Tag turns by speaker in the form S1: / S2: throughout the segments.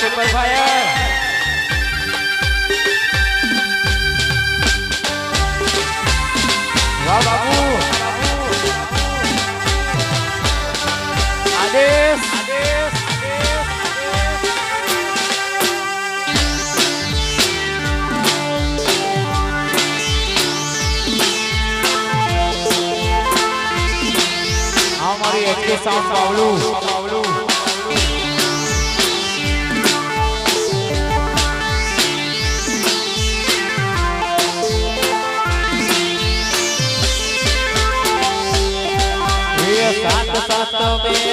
S1: સુપરફાયર વાહ બાબુ આદેશ. આદેશ મારી એકે তবে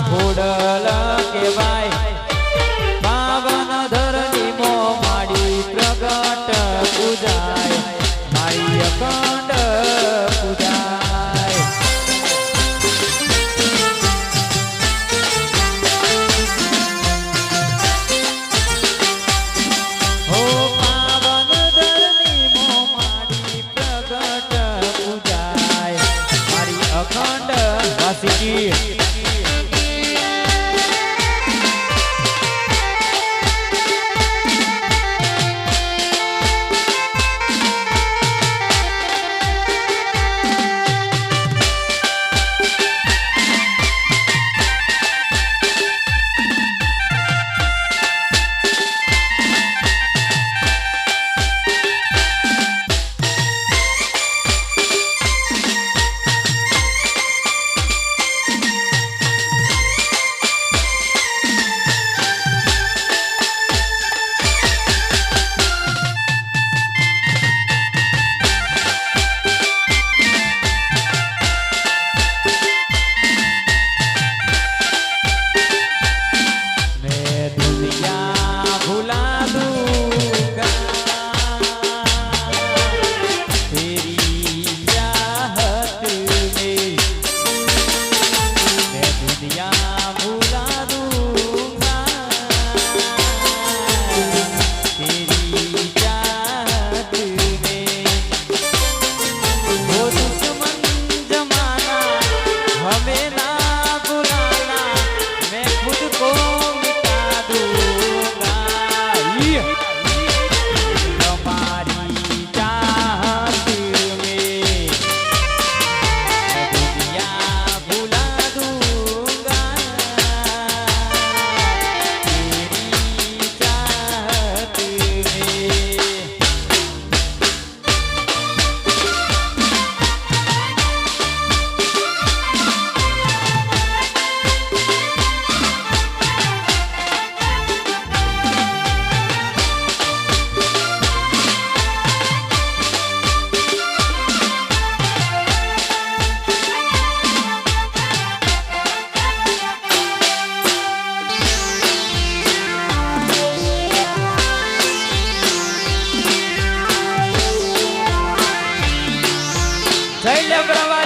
S1: ફૂડલ કેવાય જય દેવ